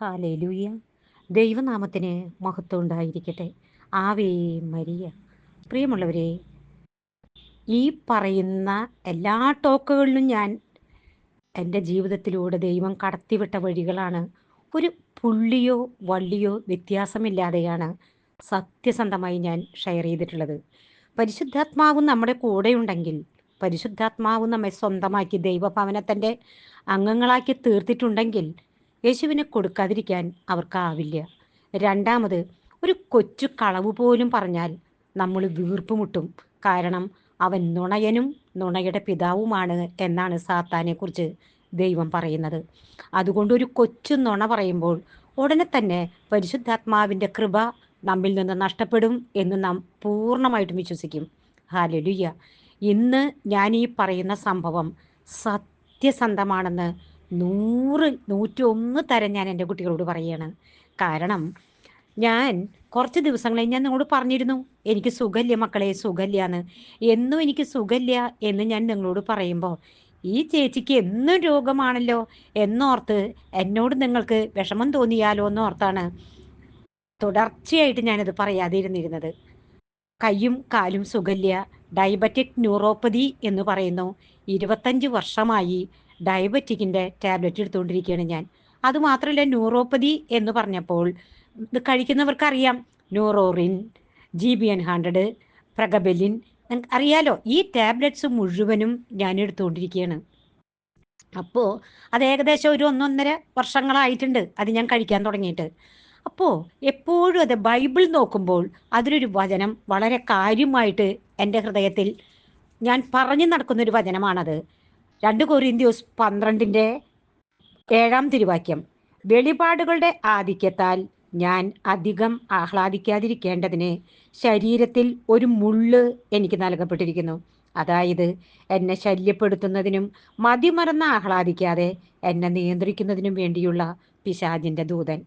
Hallelujah. ദൈവനാമത്തിന് മഹത്വം ഉണ്ടായിരിക്കട്ടെ. ആവേ മരിയ. പ്രിയമുള്ളവരെ ഈ പറയുന്ന എല്ലാ ടോക്കുകളിലും ഞാൻ എന്റെ ജീവിതത്തിലൂടെ ദൈവം കടത്തിവിട്ട വഴികളാണ്. ഒരു പുള്ളിയോ വള്ളിയോ വ്യത്യാസമില്ലാതെയാണ് സത്യസന്ധമായി ഞാൻ ഷെയർ ചെയ്തിട്ടുള്ളത്. പരിശുദ്ധാത്മാവ് നമ്മുടെ കൂടെയുണ്ടെങ്കിൽ പരിശുദ്ധാത്മാവ് നമ്മെ സ്വന്തമാക്കി ദൈവഭവനത്തിന്റെ അംഗങ്ങളാക്കി തീർത്തിട്ടുണ്ടെങ്കിൽ യേശുവിനെ കൊടുക്കാതിരിക്കാൻ അവർക്കാവില്ല. രണ്ടാമത് ഒരു കൊച്ചു കളവ് പോലും പറഞ്ഞാൽ നമ്മൾ വീർപ്പുമുട്ടും. കാരണം അവൻ നുണയനും നുണയുടെ പിതാവുമാണ് എന്നാണ് സാത്താനെക്കുറിച്ച് ദൈവം പറയുന്നത്. അതുകൊണ്ട് ഒരു കൊച്ചു നുണ പറയുമ്പോൾ ഉടനെ തന്നെ പരിശുദ്ധാത്മാവിന്റെ കൃപ നമ്മിൽ നിന്ന് നഷ്ടപ്പെടും എന്ന് നാം പൂർണമായിട്ടും വിശ്വസിക്കും. ഹാലലുയ്യ ഇന്ന് ഞാൻ ഈ പറയുന്ന സംഭവം സത്യസന്ധമാണെന്ന് നൂറ് നൂറ്റി ഒന്ന് തരം ഞാൻ എന്റെ കുട്ടികളോട് പറയുകയാണ് കാരണം ഞാൻ കുറച്ച് ദിവസങ്ങളായി ഞാൻ നിങ്ങളോട് പറഞ്ഞിരുന്നു എനിക്ക് സുഖമില്ല മക്കളെ സുഖമില്ല എന്ന് എന്നും എനിക്ക് സുഖമില്ല എന്ന് ഞാൻ നിങ്ങളോട് പറയുമ്പോൾ ഈ ചേച്ചിക്ക് എന്നും രോഗമാണല്ലോ എന്നോർത്ത് എന്നോട് നിങ്ങൾക്ക് വിഷമം തോന്നിയാലോ എന്നോർത്താണ് തുടർച്ചയായിട്ട് ഞാനത് പറയാതിരുന്നിരുന്നത്. കൈയും കാലും സുഖല്യ ഡയബറ്റിക് ന്യൂറോപ്പതി എന്ന് പറയുന്നു. ഇരുപത്തഞ്ച് വർഷമായി ഡയബറ്റിക്കിന്റെ ടാബ്ലറ്റ് എടുത്തുകൊണ്ടിരിക്കുകയാണ് ഞാൻ. അതുമാത്രമല്ല ന്യൂറോപ്പതി എന്ന് പറഞ്ഞപ്പോൾ ഇത് കഴിക്കുന്നവർക്കറിയാം. Neurorin G B N hundred pregabalin അറിയാലോ ഈ ടാബ്ലറ്റ്സ് മുഴുവനും ഞാൻ എടുത്തുകൊണ്ടിരിക്കുകയാണ്. അപ്പോൾ അത് ഏകദേശം ഒരു ഒന്നൊന്നര വർഷങ്ങളായിട്ടുണ്ട് അത് ഞാൻ കഴിക്കാൻ തുടങ്ങിയിട്ട്. അപ്പോൾ എപ്പോഴും അത് ബൈബിൾ നോക്കുമ്പോൾ അതിലൊരു വചനം വളരെ കാര്യമായിട്ട് എന്റെ ഹൃദയത്തിൽ ഞാൻ പറഞ്ഞു നടക്കുന്നൊരു വചനമാണത്. രണ്ട് കൊറിന്ത്യോസ് പന്ത്രണ്ടിന്റെ ഏഴാം തിരുവാക്യം. വെളിപാടുകളുടെ ആധിക്യത്താൽ ഞാൻ അധികം ആഹ്ലാദിക്കാതിരിക്കേണ്ടതിന് ശരീരത്തിൽ ഒരു മുള്ള് എനിക്ക് നൽകപ്പെട്ടിരിക്കുന്നു. അതായത് എന്നെ ശല്യപ്പെടുത്തുന്നതിനും മതിമറന്ന് ആഹ്ലാദിക്കാതെ എന്നെ നിയന്ത്രിക്കുന്നതിനും വേണ്ടിയുള്ള പിശാജിന്റെ ദൂതൻ.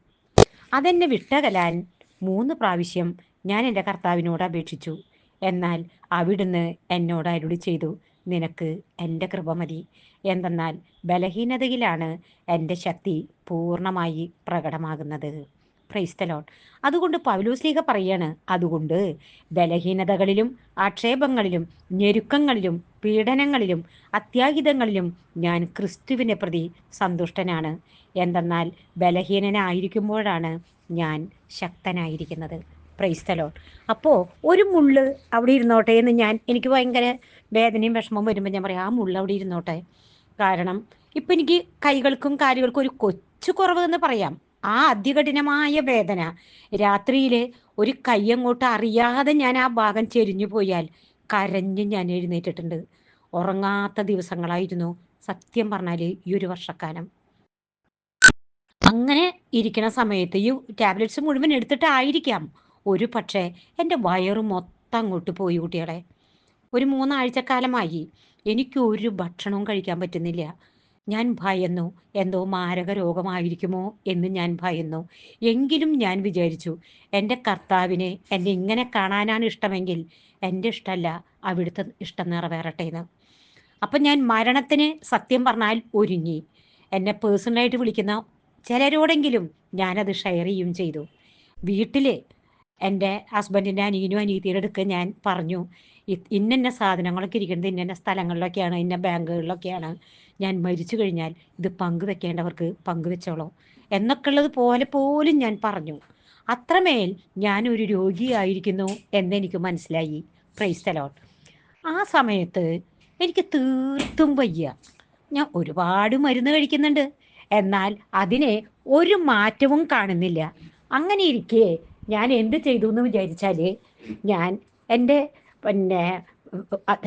അതെന്നെ വിട്ടകലാൻ മൂന്ന് പ്രാവശ്യം ഞാൻ എന്റെ കർത്താവിനോട് അപേക്ഷിച്ചു. എന്നാൽ അവിടുന്ന് എന്നോട് അരുളി ചെയ്തു നിനക്ക് എന്റെ കൃപ മതി. എന്തെന്നാൽ ബലഹീനതയിലാണ് എന്റെ ശക്തി പൂർണമായി പ്രകടമാകുന്നത്. ക്രൈസ്തലോൺ അതുകൊണ്ട് പൗലോസ്ലീഹ പറയാണ് അതുകൊണ്ട് ബലഹീനതകളിലും ആക്ഷേപങ്ങളിലും ഞെരുക്കങ്ങളിലും പീഡനങ്ങളിലും അത്യാഹിതങ്ങളിലും ഞാൻ ക്രിസ്തുവിനെ പ്രതി സന്തുഷ്ടനാണ്. എന്തെന്നാൽ ബലഹീനനായിരിക്കുമ്പോഴാണ് ഞാൻ ശക്തനായിരിക്കുന്നത്. പ്രൈസ്തലോൺ അപ്പോൾ ഒരു മുള്ള് അവിടെ ഇരുന്നോട്ടെ എന്ന് ഞാൻ എനിക്ക് ഭയങ്കര വേദനയും വിഷമവും വരുമ്പോൾ ഞാൻ പറയാം ആ മുള്ള അവിടെ ഇരുന്നോട്ടെ. കാരണം ഇപ്പം എനിക്ക് കൈകൾക്കും കാലുകൾക്കും ഒരു കൊച്ചു കുറവ് എന്ന് പറയാം. ആ അതികഠിനമായ വേദന. രാത്രിയിൽ ഒരു കൈ അങ്ങോട്ട് അറിയാതെ ഞാൻ ആ ഭാഗം ചെരിഞ്ഞു പോയാൽ കരഞ്ഞ് ഞാൻ എഴുന്നേറ്റിട്ടുണ്ട്. ഉറങ്ങാത്ത ദിവസങ്ങളായിരുന്നു സത്യം പറഞ്ഞാൽ ഈ ഒരു വർഷക്കാലം. അങ്ങനെ ഇരിക്കുന്ന സമയത്ത് ഈ ടാബ്ലറ്റ്സ് മുഴുവൻ എടുത്തിട്ടായിരിക്കാം. ഒരു പക്ഷേ എന്റെ വയറ് മൊത്തം അങ്ങോട്ട് പോയി കുട്ടികളെ. ഒരു മൂന്നാഴ്ചക്കാലമായി എനിക്ക് ഒരു ഭക്ഷണവും കഴിക്കാൻ പറ്റുന്നില്ല. ഞാൻ ഭയന്നു എന്തോ മാരക രോഗമായിരിക്കുമോ? എന്ന് ഞാൻ ഭയന്നു. എങ്കിലും ഞാൻ വിചാരിച്ചു എന്റെ കർത്താവിനെ എന്നെ ഇങ്ങനെ കാണാനാണ് ഇഷ്ടമെങ്കിൽ എന്റെ ഇഷ്ടമല്ല അവിടുത്തെ ഇഷ്ടം നിറവേറട്ടെ എന്ന് അപ്പം ഞാൻ മരണത്തിന് സത്യം പറഞ്ഞാൽ ഒരുങ്ങി. എന്നെ പേഴ്സണലായിട്ട് വിളിക്കുന്ന ചിലരോടെങ്കിലും ഞാനത് ഷെയർ ചെയ്യും ചെയ്തു. വീട്ടിൽ എന്റെ ഹസ്ബൻഡിന്റെ അനിയനും അനീതിയുടെ അടുക്ക് ഞാൻ പറഞ്ഞു ഇന്ന സാധനങ്ങളൊക്കെ ഇരിക്കുന്നത് ഇന്ന സ്ഥലങ്ങളിലൊക്കെയാണ് ഇന്ന ബാങ്കുകളിലൊക്കെയാണ്. ഞാൻ മരിച്ചു കഴിഞ്ഞാൽ ഇത് പങ്കുവെക്കേണ്ടവർക്ക് പങ്കുവെച്ചോളൂ എന്നൊക്കെയുള്ളത് പോലെ പോലും ഞാൻ പറഞ്ഞു. അത്രമേൽ ഞാനൊരു രോഗിയായിരിക്കുന്നു എന്നെനിക്ക് മനസ്സിലായി. പ്രൈസ് പ്രൈസ്തലോട്ട് ആ സമയത്ത് എനിക്ക് തീർത്തും വയ്യ. ഞാൻ ഒരുപാട് മരുന്ന് കഴിക്കുന്നുണ്ട്. എന്നാൽ അതിനെ ഒരു മാറ്റവും കാണുന്നില്ല. അങ്ങനെ ഇരിക്കെ ഞാൻ എന്ത് ചെയ്തു എന്ന് വിചാരിച്ചാൽ ഞാൻ എന്റെ പിന്നെ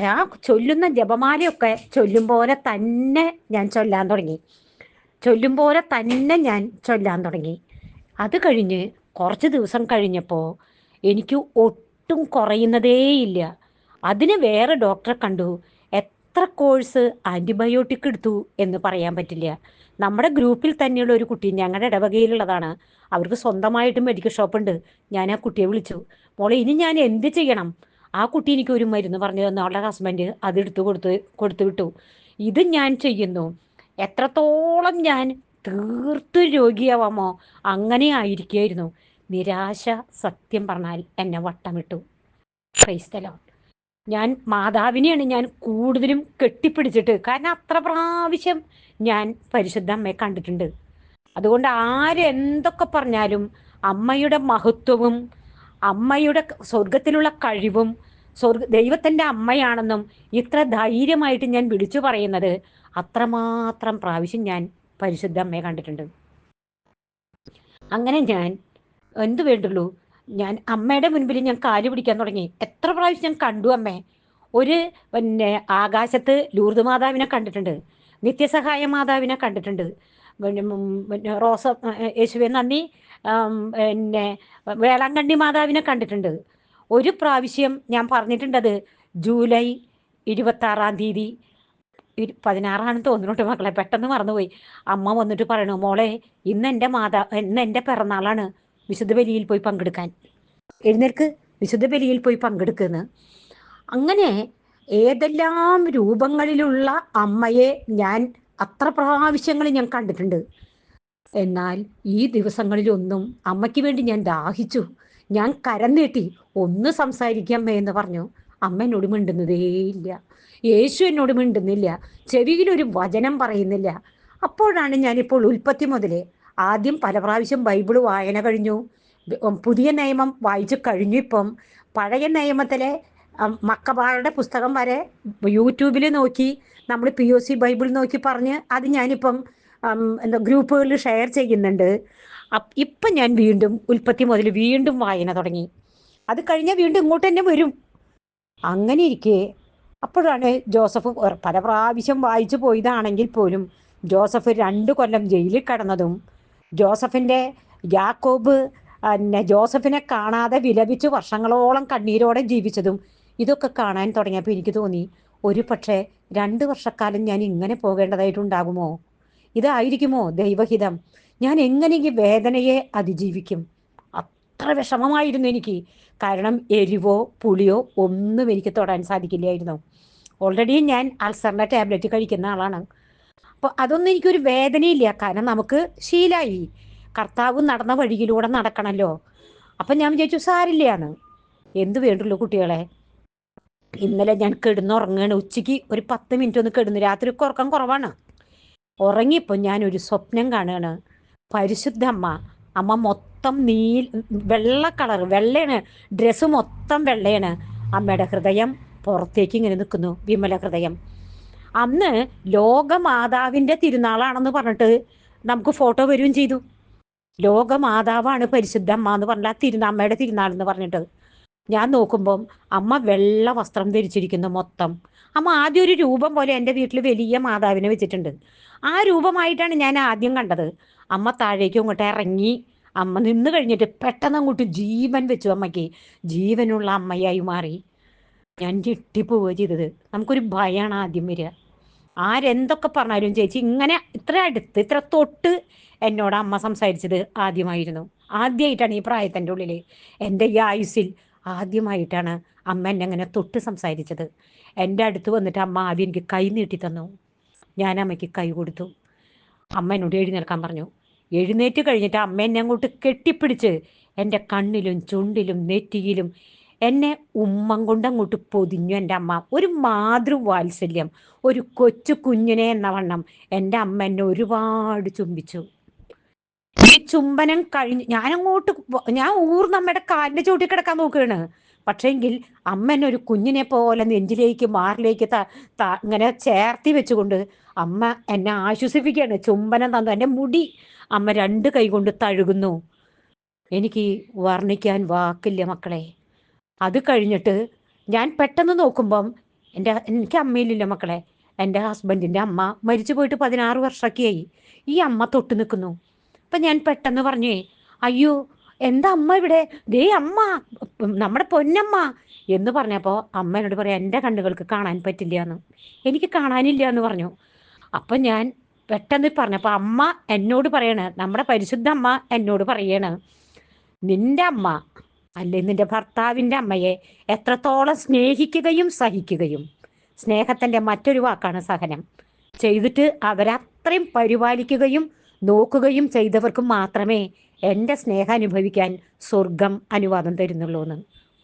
ആ ചൊല്ലുന്ന ജപമാലയൊക്കെ ചൊല്ലും പോലെ തന്നെ ഞാൻ ചൊല്ലാൻ തുടങ്ങി. ചൊല്ലും പോലെ തന്നെ ഞാൻ ചൊല്ലാൻ തുടങ്ങി. അത് കഴിഞ്ഞ് കുറച്ച് ദിവസം കഴിഞ്ഞപ്പോൾ എനിക്ക് ഒട്ടും കുറയുന്നതേയില്ല. അതിന് വേറെ ഡോക്ടറെ കണ്ടു. എത്ര കോഴ്സ് ആന്റിബയോട്ടിക് എടുത്തു എന്ന് പറയാൻ പറ്റില്ല. നമ്മുടെ ഗ്രൂപ്പിൽ തന്നെയുള്ള ഒരു കുട്ടി ഞങ്ങളുടെ ഇടവകയിലുള്ളതാണ്. അവർക്ക് സ്വന്തമായിട്ട് മെഡിക്കൽ ഷോപ്പ് ഉണ്ട് ഞാൻ ആ കുട്ടിയെ വിളിച്ചു. മോളെ ഇനി ഞാൻ എന്ത് ചെയ്യണം? ആ കുട്ടി എനിക്ക് ഒരു മരുന്ന് പറഞ്ഞു തന്നു. അവളുടെ ഹസ്ബൻഡ് അത് എടുത്തു കൊടുത്ത് കൊടുത്തു വിട്ടു. ഇത് ഞാൻ ചെയ്യുന്നു. എത്രത്തോളം ഞാൻ തീർത്തും രോഗിയാവാമോ അങ്ങനെ ആയിരിക്കുകയായിരുന്നു നിരാശ സത്യം പറഞ്ഞാൽ എന്നെ വട്ടമിട്ടു. ക്രൈസ്തലോ ഞാൻ മാതാവിനെയാണ് ഞാൻ കൂടുതലും കെട്ടിപ്പിടിച്ചിട്ട്. കാരണം അത്ര പ്രാവശ്യം ഞാൻ പരിശുദ്ധ അമ്മയെ കണ്ടിട്ടുണ്ട്. അതുകൊണ്ട് ആരെന്തൊക്കെ പറഞ്ഞാലും അമ്മയുടെ മഹത്വവും അമ്മയുടെ സ്വർഗത്തിലുള്ള കഴിവും സ്വർഗ ദൈവത്തിന്റെ അമ്മയാണെന്നും ഇത്ര ധൈര്യമായിട്ട് ഞാൻ വിളിച്ചു പറയുന്നത് അത്രമാത്രം പ്രാവശ്യം ഞാൻ പരിശുദ്ധ അമ്മയെ കണ്ടിട്ടുണ്ട്. അങ്ങനെ ഞാൻ എന്തു വേണ്ടുള്ളൂ? ഞാൻ അമ്മയുടെ മുൻപിൽ ഞാൻ കാൽ പിടിക്കാൻ തുടങ്ങി. എത്ര പ്രാവശ്യം ഞാൻ കണ്ടു അമ്മേ. ഒരു പിന്നെ ആകാശത്ത് ലൂർദ് മാതാവിനെ കണ്ടിട്ടുണ്ട്. നിത്യസഹായ മാതാവിനെ കണ്ടിട്ടുണ്ട്. പിന്നെ റോസ യേശുവെ നന്ദി. പിന്നെ വേളാങ്കണ്ണി മാതാവിനെ കണ്ടിട്ടുണ്ട്. ഒരു പ്രാവശ്യം ഞാൻ പറഞ്ഞിട്ടുണ്ടത് ജൂലൈ ഇരുപത്താറാം തീയതി. പതിനാറാണെന്ന് തോന്നുന്നുണ്ട് മക്കളെ. പെട്ടെന്ന് മറന്നുപോയി. അമ്മ വന്നിട്ട് പറയണു മോളെ ഇന്ന് എന്റെ മാതാ ഇന്ന് എന്റെ പിറന്നാളാണ്. വിശുദ്ധ ബലിയിൽ പോയി പങ്കെടുക്കാൻ. എഴുന്നേൽക്ക് വിശുദ്ധ ബലിയിൽ പോയി പങ്കെടുക്കുന്ന. അങ്ങനെ ഏതെല്ലാം രൂപങ്ങളിലുള്ള അമ്മയെ ഞാൻ അത്ര പ്രാവശ്യങ്ങൾ ഞാൻ കണ്ടിട്ടുണ്ട്. എന്നാൽ ഈ ദിവസങ്ങളിലൊന്നും അമ്മയ്ക്ക് വേണ്ടി ഞാൻ ദാഹിച്ചു. ഞാൻ കരം നീട്ടി ഒന്ന് സംസാരിക്കാമേ എന്ന് പറഞ്ഞു. അമ്മ എന്നോട് മിണ്ടുന്നതേയില്ല യേശു എന്നോട് മിണ്ടുന്നില്ല. ചെവിയിലൊരു വചനം പറയുന്നില്ല. അപ്പോഴാണ് ഞാനിപ്പോൾ ഉൽപ്പത്തി മുതലേ ആദ്യം പല പ്രാവശ്യം ബൈബിൾ വായന കഴിഞ്ഞു. പുതിയ നിയമം വായിച്ചു കഴിഞ്ഞു ഇപ്പം. പഴയ നിയമത്തിലെ മക്കബാറുടെ പുസ്തകം വരെ യൂട്യൂബിൽ നോക്കി നമ്മൾ പി ഒ സി ബൈബിൾ നോക്കി പറഞ്ഞ് അത് ഞാനിപ്പം എന്താ ഗ്രൂപ്പുകളിൽ ഷെയർ ചെയ്യുന്നുണ്ട്. ഇപ്പം ഞാൻ വീണ്ടും ഉൽപ്പത്തി മുതൽ വീണ്ടും വായന തുടങ്ങി. അത് കഴിഞ്ഞാൽ വീണ്ടും ഇങ്ങോട്ട് തന്നെ വരും. അങ്ങനെ ഇരിക്കെ. അപ്പോഴാണ് ജോസഫ് പല പ്രാവശ്യം വായിച്ചു പോയതാണെങ്കിൽ പോലും ജോസഫ് രണ്ട് കൊല്ലം ജയിലിൽ കടന്നതും ജോസഫിന്റെ യാക്കോബ് പിന്നെ ജോസഫിനെ കാണാതെ വിലപിച്ച് വർഷങ്ങളോളം കണ്ണീരോടെ ജീവിച്ചതും ഇതൊക്കെ കാണാൻ തുടങ്ങിയപ്പോൾ എനിക്ക് തോന്നി ഒരു പക്ഷേ രണ്ട് വർഷക്കാലം ഞാൻ ഇങ്ങനെ പോകേണ്ടതായിട്ടുണ്ടാകുമോ? ഇതായിരിക്കുമോ ദൈവഹിതം? ഞാൻ എങ്ങനെ ഈ വേദനയെ അതിജീവിക്കും? അത്ര വിഷമമായിരുന്നു എനിക്ക്. കാരണം എരിവോ പുളിയോ ഒന്നും എനിക്ക് തൊടാൻ സാധിക്കില്ലായിരുന്നു. ഓൾറെഡി ഞാൻ അൾസറിന്റെ ടാബ്ലറ്റ് കഴിക്കുന്ന ആളാണ്. അപ്പോൾ അതൊന്നും എനിക്കൊരു വേദനയില്ല. കാരണം നമുക്ക് ശീലായി. കർത്താവ് നടന്ന വഴിയിലൂടെ നടക്കണമല്ലോ അപ്പം ഞാൻ വിചാരിച്ചു സാരില്ലയാണ്. എന്ത് വേണ്ടുള്ളൂ കുട്ടികളെ? ഇന്നലെ ഞാൻ കിടന്നുറങ്ങുകയാണ് ഉച്ചയ്ക്ക് ഒരു പത്ത് മിനിറ്റ് ഒന്ന് കിടന്നു. രാത്രി ഉറക്കം കുറവാണ്. ഉറങ്ങിയപ്പോൾ ഞാൻ ഒരു സ്വപ്നം കാണുകയാണ്. പരിശുദ്ധ അമ്മ. അമ്മ മൊത്തം നീൽ വെള്ള കളർ വെള്ളയാണ്. ഡ്രസ്സ് മൊത്തം വെള്ളയാണ്. അമ്മയുടെ ഹൃദയം പുറത്തേക്ക് ഇങ്ങനെ നിൽക്കുന്നു. വിമല ഹൃദയം. അന്ന് ലോകമാതാവിന്റെ തിരുനാളാണെന്ന് പറഞ്ഞിട്ട് നമുക്ക് ഫോട്ടോ വരികയും ചെയ്തു. ലോകമാതാവാണ് പരിശുദ്ധ അമ്മ എന്ന് പറഞ്ഞാൽ തിരുനാമ്മയുടെ തിരുനാൾ എന്ന് പറഞ്ഞിട്ട് ഞാൻ നോക്കുമ്പം അമ്മ വെള്ള വസ്ത്രം ധരിച്ചിരിക്കുന്നു മൊത്തം. അമ്മ ആദ്യം ഒരു രൂപം പോലെ എന്റെ വീട്ടിൽ വലിയ മാതാവിനെ വെച്ചിട്ടുണ്ട്. ആ രൂപമായിട്ടാണ് ഞാൻ ആദ്യം കണ്ടത്. അമ്മ താഴേക്ക് ഇങ്ങോട്ട് ഇറങ്ങി അമ്മ നിന്ന് കഴിഞ്ഞിട്ട് പെട്ടെന്ന് അങ്ങോട്ട് ജീവൻ വെച്ചു അമ്മയ്ക്ക്. ജീവനുള്ള അമ്മയായി മാറി. ഞാൻ ഞെട്ടിപ്പോവുക ചെയ്തത്. നമുക്കൊരു ഭയമാണ് ആദ്യം വരിക. ആരെന്തൊക്കെ പറഞ്ഞാലും ചേച്ചി ഇങ്ങനെ ഇത്ര അടുത്ത് ഇത്ര തൊട്ട് എന്നോട് അമ്മ സംസാരിച്ചത് ആദ്യമായിരുന്നു. ആദ്യമായിട്ടാണ് ഈ പ്രായത്തിന്റെ ഉള്ളിൽ എന്റെ ഈ ആയുസിൽ ആദ്യമായിട്ടാണ് അമ്മ എന്നെ അങ്ങനെ തൊട്ട് സംസാരിച്ചത്. എന്റെ അടുത്ത് വന്നിട്ട് അമ്മ ആദ്യം എനിക്ക് കൈ നീട്ടി തന്നു. ഞാൻ അമ്മയ്ക്ക് കൈ കൊടുത്തു. അമ്മ എന്നോട് എഴുന്നേൽക്കാൻ പറഞ്ഞു. എഴുന്നേറ്റ് കഴിഞ്ഞിട്ട് അമ്മ എന്നെ അങ്ങോട്ട് കെട്ടിപ്പിടിച്ച് എന്റെ കണ്ണിലും ചുണ്ടിലും നെറ്റിയിലും എന്നെ ഉമ്മം കൊണ്ട് അങ്ങോട്ട് പൊതിഞ്ഞു എന്റെ അമ്മ. ഒരു മാതൃവാത്സല്യം ഒരു കൊച്ചു കുഞ്ഞിനെ എന്ന വണ്ണം എന്റെ അമ്മ എന്നെ ഒരുപാട് ചുംബിച്ചു. ഈ ചുംബനം കഴിഞ്ഞ് ഞാനങ്ങോട്ട് ഞാൻ ഊർന്നമ്മയുടെ കാലിന്റെ ചൂട്ടി കിടക്കാൻ നോക്കുകയാണ്. പക്ഷേങ്കിൽ അമ്മ എന്നെ ഒരു കുഞ്ഞിനെ പോലെ നെഞ്ചിലേക്ക് മാറിലേക്ക് ഇങ്ങനെ ചേർത്തി വെച്ചുകൊണ്ട് അമ്മ എന്നെ ആശ്വസിപ്പിക്കുകയാണ്. ചുംബനം തന്നു. എന്റെ മുടി അമ്മ രണ്ട് കൈ കൊണ്ട് തഴുകുന്നു. എനിക്ക് വർണിക്കാൻ വാക്കില്ല മക്കളെ. അത് കഴിഞ്ഞിട്ട് ഞാൻ പെട്ടെന്ന് നോക്കുമ്പം എന്റെ എനിക്ക് അമ്മയിലില്ല മക്കളെ. എന്റെ ഹസ്ബൻഡിന്റെ അമ്മ മരിച്ചു പോയിട്ട് പതിനാറ് വർഷമൊക്കെയായി. ഈ അമ്മ തൊട്ട് നിൽക്കുന്നു. അപ്പം ഞാൻ പെട്ടെന്ന് പറഞ്ഞേ അയ്യോ എന്താ അമ്മ ഇവിടെ? ദേ അമ്മ നമ്മുടെ പൊന്നമ്മ. എന്ന് പറഞ്ഞപ്പോൾ അമ്മ എന്നോട് പറയാം എന്റെ കണ്ണുകൾക്ക് കാണാൻ പറ്റില്ല എന്ന് എനിക്ക് കാണാനില്ല എന്ന് പറഞ്ഞു. അപ്പം ഞാൻ പെട്ടെന്ന് പറഞ്ഞപ്പോൾ അമ്മ എന്നോട് പറയണ നമ്മുടെ പരിശുദ്ധ അമ്മ എന്നോട് പറയണ നിന്റെ അമ്മ അല്ലെ നിന്റെ ഭർത്താവിന്റെ അമ്മയെ എത്രത്തോളം സ്നേഹിക്കുകയും സഹിക്കുകയും. സ്നേഹത്തിന്റെ മറ്റൊരു വാക്കാണ് സഹനം. ചെയ്തിട്ട് അവരത്രയും പരിപാലിക്കുകയും നോക്കുകയും ചെയ്തവർക്ക് മാത്രമേ എന്റെ സ്നേഹം അനുഭവിക്കാൻ സ്വർഗം അനുവാദം തരുന്നുള്ളൂ എന്ന്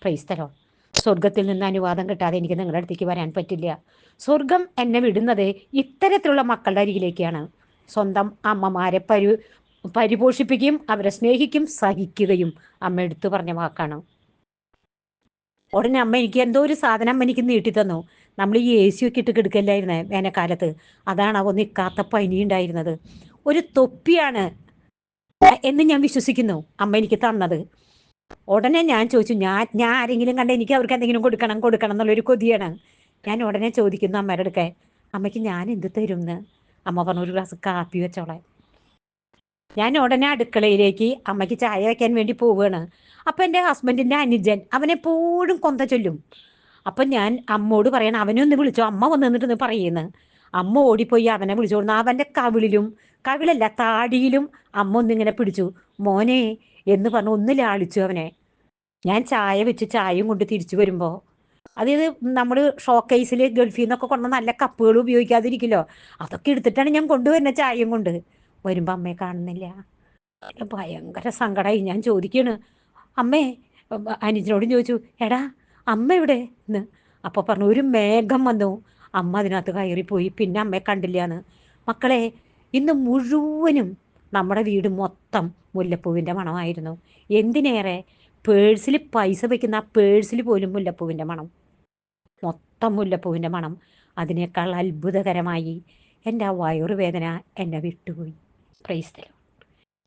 പ്രൈസ്തലോ സ്വർഗത്തിൽ നിന്ന് അനുവാദം കിട്ടാതെ എനിക്ക് നിങ്ങളുടെ അടുത്തേക്ക് വരാൻ പറ്റില്ല. സ്വർഗം എന്നെ വിടുന്നത് ഇത്തരത്തിലുള്ള മക്കളുടെ അരികിലേക്കാണ്. സ്വന്തം അമ്മമാരെ പരി പരിപോഷിപ്പിക്കുകയും അവരെ സ്നേഹിക്കും സഹിക്കുകയും അമ്മ എടുത്തു പറഞ്ഞ വാക്കാണ്. ഉടനെ അമ്മ എനിക്ക് എന്തോ ഒരു സാധനം അമ്മ എനിക്ക് നീട്ടി തന്നു. നമ്മൾ ഈ എ സി ഒക്കെ ഇട്ട് കിടക്കല്ലായിരുന്നേ വേനൽക്കാലത്ത്? അതാണ് അവ നിൽക്കാത്ത പനി ഉണ്ടായിരുന്നത്. ഒരു തൊപ്പിയാണ് എന്ന് ഞാൻ വിശ്വസിക്കുന്നു അമ്മ എനിക്ക് തന്നത്. ഉടനെ ഞാൻ ചോദിച്ചു ഞാൻ ഞാൻ ആരെങ്കിലും കണ്ട എനിക്ക് അവർക്ക് എന്തെങ്കിലും കൊടുക്കണം കൊടുക്കണം എന്നുള്ളൊരു കൊതിയാണ്. ഞാൻ ഉടനെ ചോദിക്കുന്നു അമ്മയുടെ അടുക്കെ അമ്മയ്ക്ക് ഞാൻ എന്ത് തരും എന്ന് അമ്മ പറഞ്ഞു ഒരു ഗ്ലാസ് കാപ്പി വെച്ചോളെ ഞാൻ ഉടനെ അടുക്കളയിലേക്ക് അമ്മയ്ക്ക് ചായ വയ്ക്കാൻ വേണ്ടി പോവുകയാണ്. അപ്പം എന്റെ ഹസ്ബൻഡിന്റെ അനുജൻ അവനെപ്പോഴും കൊന്ത ചൊല്ലും. അപ്പം ഞാൻ അമ്മോട് പറയണം അവനെ ഒന്ന് വിളിച്ചോ അമ്മ വന്ന് നിന്നിട്ട് പറയുന്നു. അമ്മ ഓടിപ്പോയി അവനെ വിളിച്ചോളുന്നു അവന്റെ കവിളിലും കവിളല്ല താടിയിലും അമ്മ ഒന്നിങ്ങനെ പിടിച്ചു. മോനെ എന്ന് പറഞ്ഞു ഒന്ന് ലാളിച്ചു അവനെ. ഞാൻ ചായ വെച്ച് ചായയും കൊണ്ട് തിരിച്ചു വരുമ്പോൾ അതായത് നമ്മൾ ഷോക്കേസിൽ ഗൾഫിൽ നിന്നൊക്കെ കൊണ്ട നല്ല കപ്പുകൾ ഉപയോഗിക്കാതിരിക്കില്ലോ അതൊക്കെ എടുത്തിട്ടാണ് ഞാൻ കൊണ്ടുവരുന്നത് ചായയും കൊണ്ട്. വരുമ്പോൾ അമ്മയെ കാണുന്നില്ല. ഭയങ്കര സങ്കടമായി ഞാൻ ചോദിക്കണ് അമ്മേ അനുജനോടും ചോദിച്ചു എടാ അമ്മ എവിടെ? എന്ന്. അപ്പോൾ പറഞ്ഞു ഒരു മേഘം വന്നു. അമ്മ അതിനകത്ത് കയറിപ്പോയി. പിന്നെ അമ്മയെ കണ്ടില്ല എന്ന് മക്കളെ ഇന്ന് മുഴുവനും നമ്മുടെ വീട് മൊത്തം മുല്ലപ്പൂവിന്റെ മണമായിരുന്നു. എന്തിനേറെ പേഴ്സിൽ പൈസ വയ്ക്കുന്ന ആ പേഴ്സിൽ പോലും മുല്ലപ്പൂവിന്റെ മണം. മൊത്തം മുല്ലപ്പൂവിന്റെ മണം. അതിനേക്കാൾ അത്ഭുതകരമായി എന്റെ ആ വയറുവേദന എന്നെ വിട്ടുപോയി. പ്രൈസ്തലോ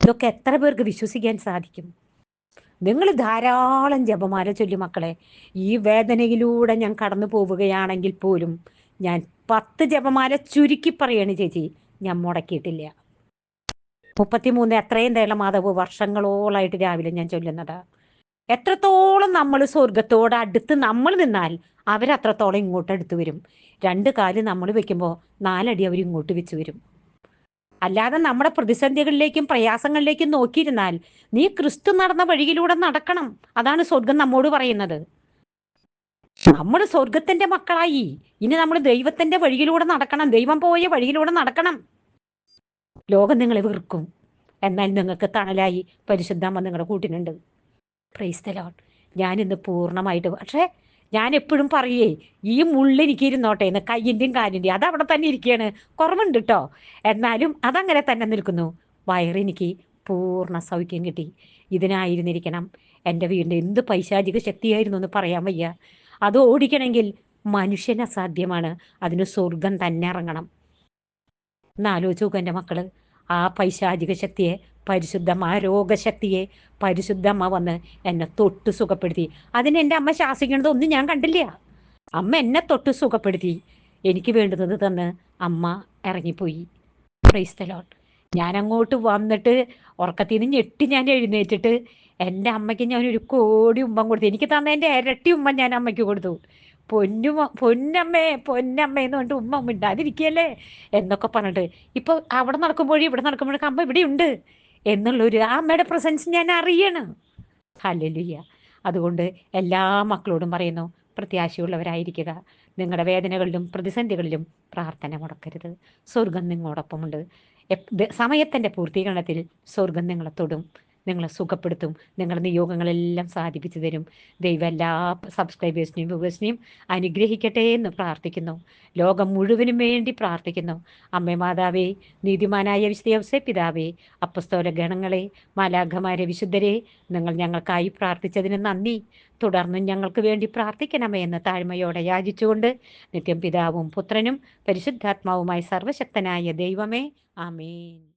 ഇതൊക്കെ എത്ര പേർക്ക് വിശ്വസിക്കാൻ സാധിക്കും? നിങ്ങൾ ധാരാളം ജപമാല ചൊല്ലി മക്കളെ ഈ വേദനയിലൂടെ ഞാൻ കടന്നു പോവുകയാണെങ്കിൽ പോലും ഞാൻ പത്ത് ജപമാല ചുരുക്കി പറയാണ് ചേച്ചി ഞാൻ മുടക്കിയിട്ടില്ല. മുപ്പത്തിമൂന്ന് എത്രയും തേള മാധവ് വർഷങ്ങളോളായിട്ട് രാവിലെ ഞാൻ ചൊല്ലുന്നത്. എത്രത്തോളം നമ്മൾ സ്വർഗത്തോട് അടുത്ത് നമ്മൾ നിന്നാൽ അവരത്രത്തോളം ഇങ്ങോട്ട് അടുത്ത് വരും. രണ്ട് കാൽ നമ്മൾ വെക്കുമ്പോൾ നാലടി അവർ ഇങ്ങോട്ട് വെച്ച് വരും. അല്ലാതെ നമ്മുടെ പ്രതിസന്ധികളിലേക്കും പ്രയാസങ്ങളിലേക്കും നോക്കിയിരുന്നാൽ നീ ക്രിസ്തു നടന്ന വഴിയിലൂടെ നടക്കണം. അതാണ് സ്വർഗം നമ്മോട് പറയുന്നത്. നമ്മൾ സ്വർഗത്തിന്റെ മക്കളായി. ഇനി നമ്മൾ ദൈവത്തിന്റെ വഴിയിലൂടെ നടക്കണം. ദൈവം പോയ വഴിയിലൂടെ നടക്കണം. ലോകം നിങ്ങളെ വെറുക്കും. എന്നാൽ നിങ്ങൾക്ക് തണലായി പരിശുദ്ധമ്മ നിങ്ങളുടെ കൂട്ടിനുണ്ട്. പ്രൈസ്തലോൺ ഞാനിന്ന് പൂർണമായിട്ട് പക്ഷേ ഞാൻ എപ്പോഴും പറയേ ഈ മുള്ളെനിക്ക് ഇരുന്നോട്ടെ എന്ന് കയ്യിന്റെയും കാലിന്റെയും അത് അവിടെ തന്നെ ഇരിക്കുകയാണ് കുറവുണ്ട് കേട്ടോ എന്നാലും അതങ്ങനെ തന്നെ നിൽക്കുന്നു. വയറെനിക്ക് പൂർണ സൗഖ്യം കിട്ടി. ഇതിനായിരുന്നിരിക്കണം. എന്റെ വീടിന്റെ എന്ത് പൈശാചിക ശക്തിയായിരുന്നു എന്ന് പറയാൻ വയ്യ. അത് ഓടിക്കണമെങ്കിൽ മനുഷ്യന് അസാധ്യമാണ്. അതിന് സ്വർഗം തന്നെ ഇറങ്ങണം. എന്നാലോചിച്ച് എന്റെ മക്കൾ. ആ പൈശാചിക ശക്തിയെ പരിശുദ്ധമ്മ ആ രോഗശക്തിയെ പരിശുദ്ധമ്മ വന്ന് എന്നെ തൊട്ട് സുഖപ്പെടുത്തി. അതിന് എന്റെ അമ്മ ശാസിക്കുന്നതൊന്നും ഞാൻ കണ്ടില്ല. അമ്മ എന്നെ തൊട്ട് സുഖപ്പെടുത്തി. എനിക്ക് വേണ്ടുന്നത് തന്ന് അമ്മ ഇറങ്ങിപ്പോയി. പ്രൈസ്തലോട്ട് ഞാൻ അങ്ങോട്ട് വന്നിട്ട് ഉറക്കത്തിൽ നിന്ന് ഞെട്ടി ഞാൻ എഴുന്നേറ്റിട്ട് എന്റെ അമ്മയ്ക്ക് ഞാൻ ഒരു കോടി ഉമ്മ കൊടുത്തു. എനിക്ക് തന്ന എന്റെ ഇരട്ടി ഉമ്മ ഞാൻ അമ്മയ്ക്ക് കൊടുത്തു. പൊന്നു പൊന്നമ്മേ പൊന്നമ്മേ എന്ന് പറഞ്ഞിട്ട് ഉമ്മ മിണ്ടാതിരിക്കുകയല്ലേ എന്നൊക്കെ പറഞ്ഞിട്ട്. ഇപ്പോൾ അവിടെ നടക്കുമ്പോഴും ഇവിടെ നടക്കുമ്പോഴൊക്കെ അമ്മ ഇവിടെ ഉണ്ട് എന്നുള്ളൊരു ആ അമ്മയുടെ പ്രസൻസ് ഞാൻ അറിയണം. ഹല്ലേലൂയ അതുകൊണ്ട് എല്ലാ മക്കളോടും പറയുന്നു പ്രത്യാശയുള്ളവരായിരിക്കുക. നിങ്ങളുടെ വേദനകളിലും പ്രതിസന്ധികളിലും പ്രാർത്ഥന മുടക്കരുത്. സ്വർഗം നിങ്ങളോടൊപ്പമുണ്ട്. സമയത്തിന്റെ പൂർത്തീകരണത്തിൽ സ്വർഗം നിങ്ങളെ തൊടും. നിങ്ങളെ സുഖപ്പെടുത്തും. നിങ്ങളുടെ നിയോഗങ്ങളെല്ലാം സാധിപ്പിച്ചു തരും. ദൈവം എല്ലാ സബ്സ്ക്രൈബേഴ്സിനെയും വ്യൂവേഴ്സിനെയും അനുഗ്രഹിക്കട്ടെ എന്ന് പ്രാർത്ഥിക്കുന്നു. ലോകം മുഴുവനും വേണ്ടി പ്രാർത്ഥിക്കുന്നു. അമ്മേ മാതാവേ നീതിമാനായ വിശുദ്ധ പിതാവേ അപ്പസ്തോല ഗണങ്ങളെ മാലാഘമാരെ വിശുദ്ധരെ നിങ്ങൾ ഞങ്ങൾക്കായി പ്രാർത്ഥിച്ചതിന് നന്ദി. തുടർന്നും ഞങ്ങൾക്ക് വേണ്ടി പ്രാർത്ഥിക്കണമേ എന്ന് താഴ്മയോടെ യാചിച്ചുകൊണ്ട് നിത്യം പിതാവും പുത്രനും പരിശുദ്ധാത്മാവുമായി സർവശക്തനായ ദൈവമേ ആമേൻ.